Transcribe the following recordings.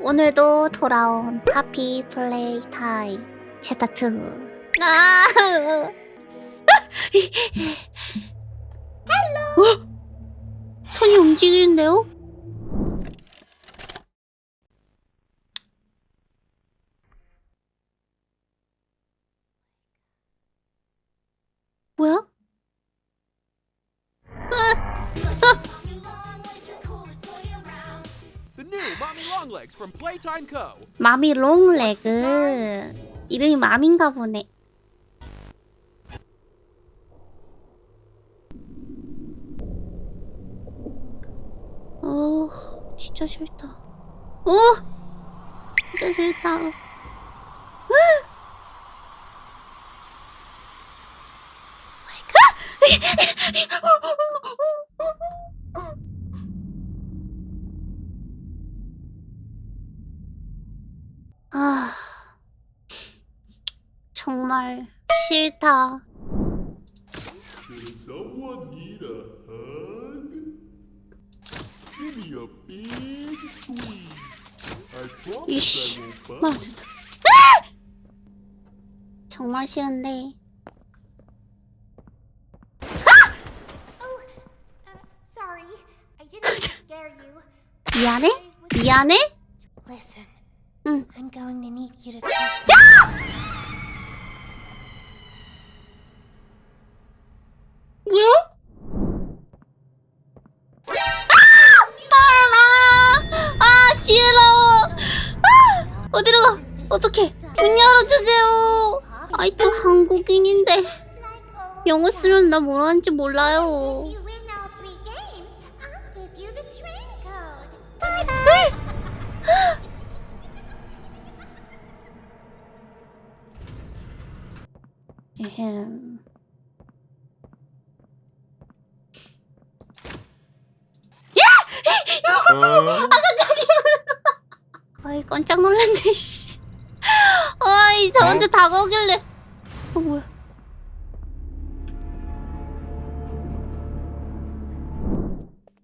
오늘도 돌아온 하피 플레이 타임 2 아! 헬로 손이 움직이는데요? 마미 롱레그 이름이 맘인가 보네. 어 진짜 싫다. 어? 진짜 싫다 아 정말 싫다 Someone need a hug? Give me a big squeeze. I promise 이씨 I won't 막 bite. 정말 싫은데 Oh, uh, sorry. I didn't mean to scare you. 미안해? 미안해? Listen. Trust me. 뭐야? 아! 아, 지혜로워! 아! 어디로 가? 어떡해. 문 열어주세요. 아이, 저 한국인인데. 영어 쓰면 나뭘 하는지 몰라요. 에헴. 아이, 깜짝 놀랐네, 씨. 아이, 저 혼자 다가오길래. 어, 뭐야.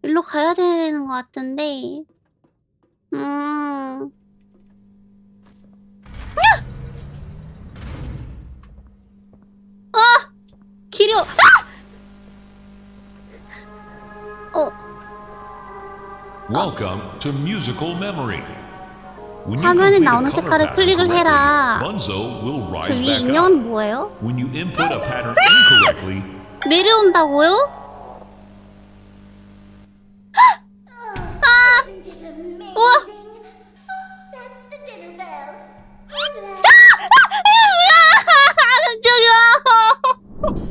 일로 가야 되는 것 같은데. 음. 야! 아! 기려. 아! 어, Welcome to Musical Memory. 화면에 나오는 색깔을 클릭을 해라. 저 위에. 인형은 뭐예요? When you input a pattern incorrectly, 내려온다고요? Amazing? 우와! Oh, that's the dinner bell. Hello.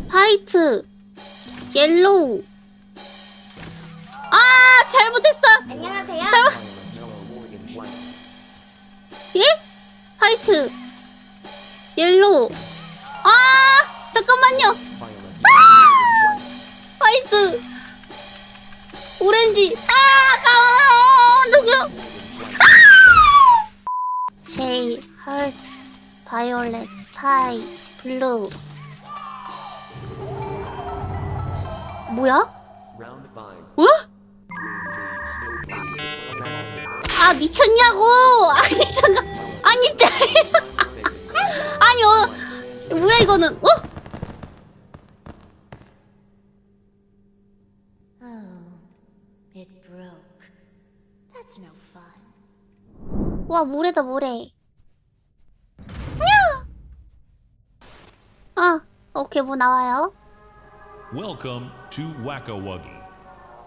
화이트, 옐로우. 아, 잘못했어. 안녕하세요. 잠깐. 예? 화이트, 옐로우. 아, 잠깐만요. 아! 화이트, 오렌지. 아, 까워. 누구요? 아! 제이, 하트, 바이올렛, 파이, 블루. 뭐야? 어? 아 미쳤냐고! 아니 잠깐 아니 아니 어 뭐야 이거는 어? Oh. 와 모래다 모래 냐! 아 오케이 뭐 나와요 welcome to Wacka Wuggy.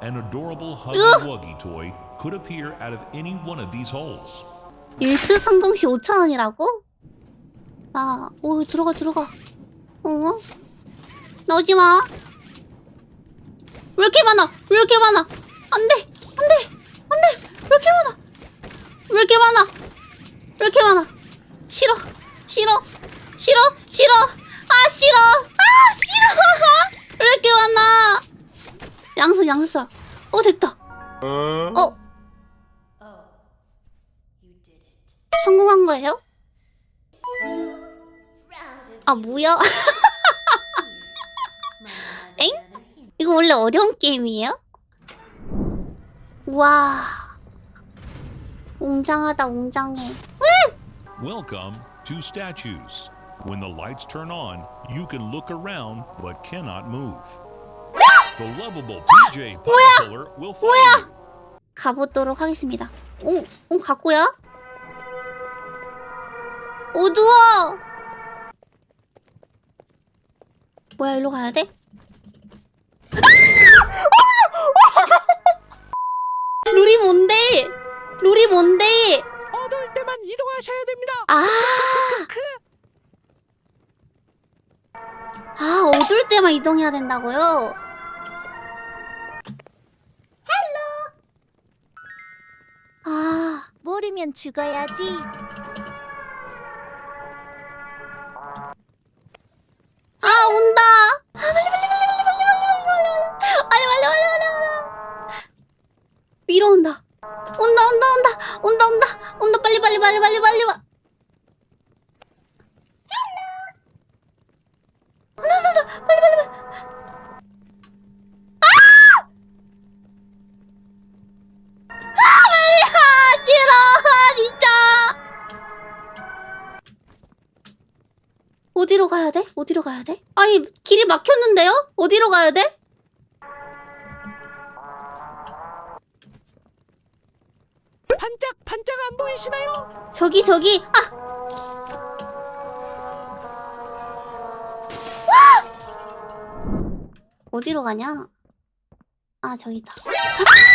An adorable. Huggy Wuggy toy could appear out of any one of these holes. 1트 성공 시 5천원이라고? 아, 오, 들어가, 들어가. 어? 나오지 마. 왜 이렇게 많아? 왜 이렇게 많아? 안 돼! 안 돼! 안 돼! 왜 이렇게 많아? 왜 이렇게 많아? 왜 이렇게 많아? 싫어! 싫어! 싫어! 싫어! 아, 싫어! 아, 싫어! 왜 이렇게 많아? 양수, 양수. 어, 됐다. 어, Oh. 성공한 거예요? 아, 뭐야? 엥? 이거 원래 어려운 게임이에요? 와. 웅장하다 웅장해 Welcome to statues. When the lights turn on, you can look around but cannot move. The lovable PJ Puller will follow you. 가보도록 하겠습니다 오, 오 갖고야? 어두워 뭐야 일로 가야 돼? 룰이 뭔데? 룰이 뭔데? 어두울 때만 이동하셔야 됩니다. 아. 아, 어두울 때만 이동해야 된다고요? 아, 모르면 죽어야지. 아, 온다! 아, 빨리, 빨리, 빨리, 빨리, 빨리, 빨리, 빨리, 빨리, 빨리, 빨리, 빨리, 빨리. 위로 온다. 온다, 온다, 온다, 온다, 온다, 온다, 빨리, 빨리, 빨리, 빨리, 빨리, 와. 온 어디로 가야 돼? 어디로 가야 돼? 아니, 길이 막혔는데요? 어디로 가야 돼? 반짝 반짝 안 보이시나요? 저기, 저기, 아! 와! 어디로 가냐? 아, 저기다. 아!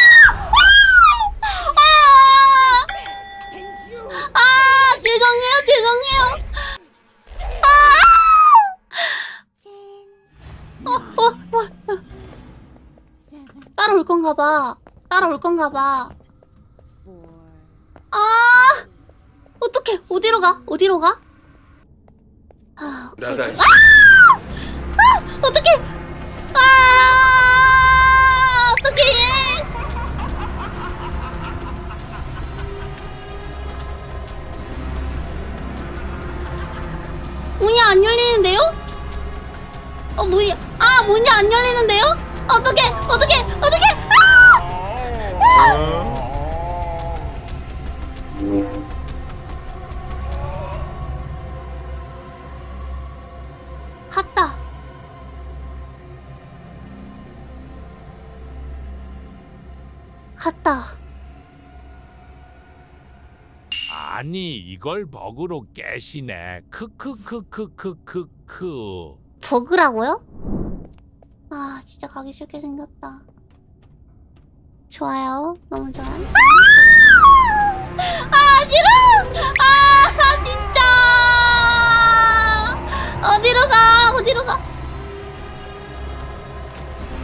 건가 봐. 따라올 건가 봐. 아! 어떡해. 어디로 가? 어디로 가? 아, 오케이. 나다. 아! 아! 어떡해. 아! 어떡해. 문이 안 열리는데요? 어, 문이, 아, 문이 안 열리는데요? 어떡해, 어떡해, 어떡해! 아! 갔다. 갔다. 아니 이걸 먹으로 깨시네 크크크크크크크 버그라고요? 아, 진짜 가기 싫게 생겼다. 좋아요. 너무 좋아요. 아! 아, 싫어! 아, 진짜! 어디로 가? 어디로 가?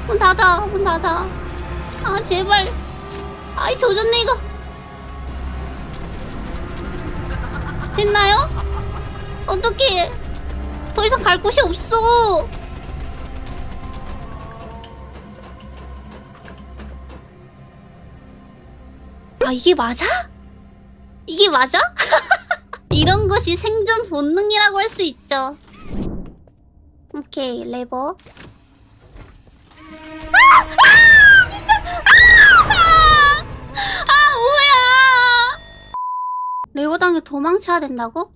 문 닫아, 문 닫아. 아, 제발. 아이, 조졌네, 이거. 됐나요? 어떡해. 더 이상 갈 곳이 없어. 아, 이게 맞아? 이게 맞아? 이런 것이 생존 본능이라고 할 수 있죠. 오케이, 레버. 아! 아! 아! 아, 뭐야! 레고당에 도망쳐야 된다고?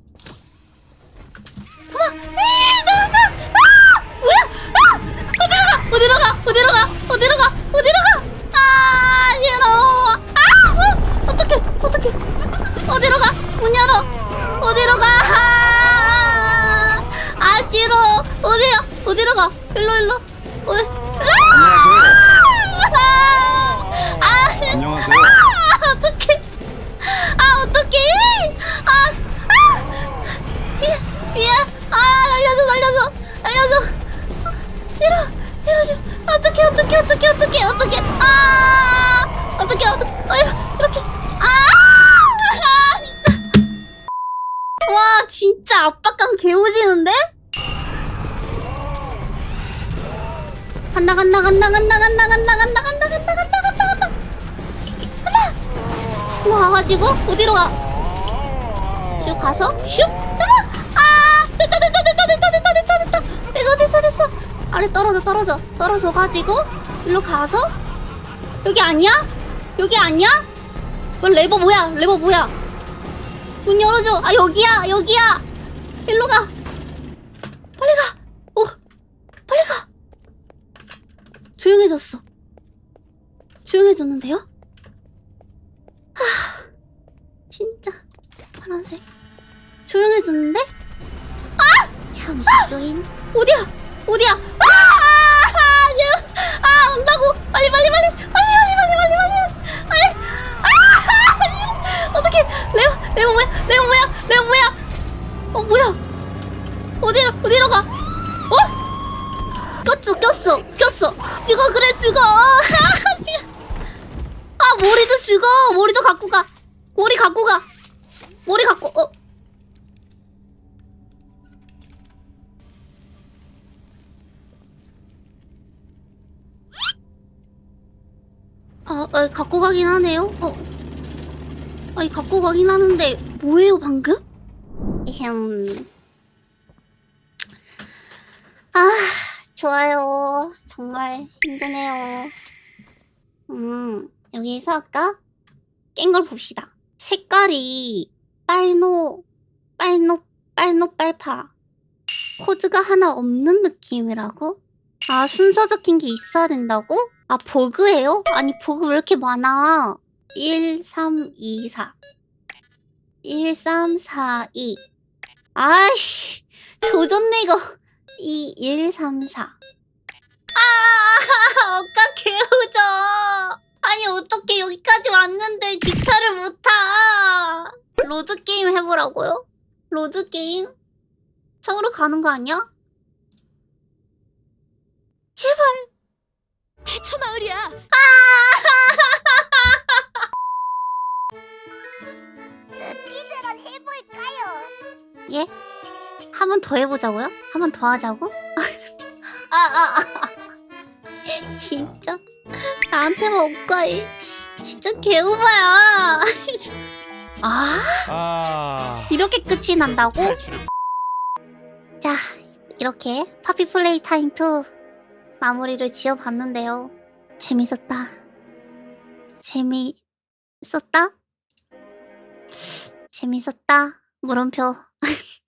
도망! 에이, 도망쳐! 아! 뭐야! 아! 어디로 가! 어디로 가! 어디로 가! 어디로 가! 어디로 가! 문 열어! 어디로 가! 아, 아 싫어! 어디야? 어디로 가? 일로 일로! 간다, 간다, 간다, 간다, 간다, 간다, 간다, 간다, 간다, 간다, 간다, 간다! 간다! 와가지고, 어디로 가? 슉 가서, 슉! 잠깐! 아! 됐다, 됐다, 됐다, 됐다, 됐다, 됐다, 됐다! 됐어, 됐어, 됐어! 아래 떨어져, 떨어져, 떨어져 가지고, 일로 가서, 여기 아니야? 여기 아니야? 어, 레버 뭐야? 레버 뭐야? 문 열어줘. 아 여기야 여기야. 일로 가. 빨리 가. 어 빨리 가. 조용해졌어. 조용해졌는데요? 하 진짜 파란색. 조용해졌는데? 아! 잠시 조인. 어디야? 어디야? 아! 아! 얘, 아 온다고. 빨리 빨리 빨리 빨리 빨리 빨리 아, 아, 갖고 가긴 하네요. 어. 아니, 갖고 가긴 하는데, 뭐예요, 방금? 흠. 아, 좋아요. 정말 힘드네요. 음, 여기서 아까 깬 걸 봅시다. 색깔이 빨노, 빨노, 빨노, 빨파. 코드가 하나 없는 느낌이라고? 아, 순서 적힌 게 있어야 된다고? 아, 버그예요? 아니, 버그 왜 이렇게 많아? 1, 3, 2, 4. 1, 3, 4, 2. 아이씨, 조졌네, 이거. 2, 1, 3, 4. 아, 어까 개우져. 아니, 어떻게 여기까지 왔는데 기차를 못 타. 로드게임 해보라고요? 로드게임? 저으로 가는 거 아니야? 제발. 대처 마을이야. 스피드런 해볼까요? 예? 한 번 더 해보자고요? 한 번 더 하자고? 아, 아, 아. 진짜? 나한테만 옵가이. 진짜 개우마야. 아, 아 이렇게 끝이 난다고? 탈출을 자, 이렇게 파피 플레이 타임 2 마무리를 지어봤는데요. 재밌었다. 재미있었다? 재밌었다. 물음표.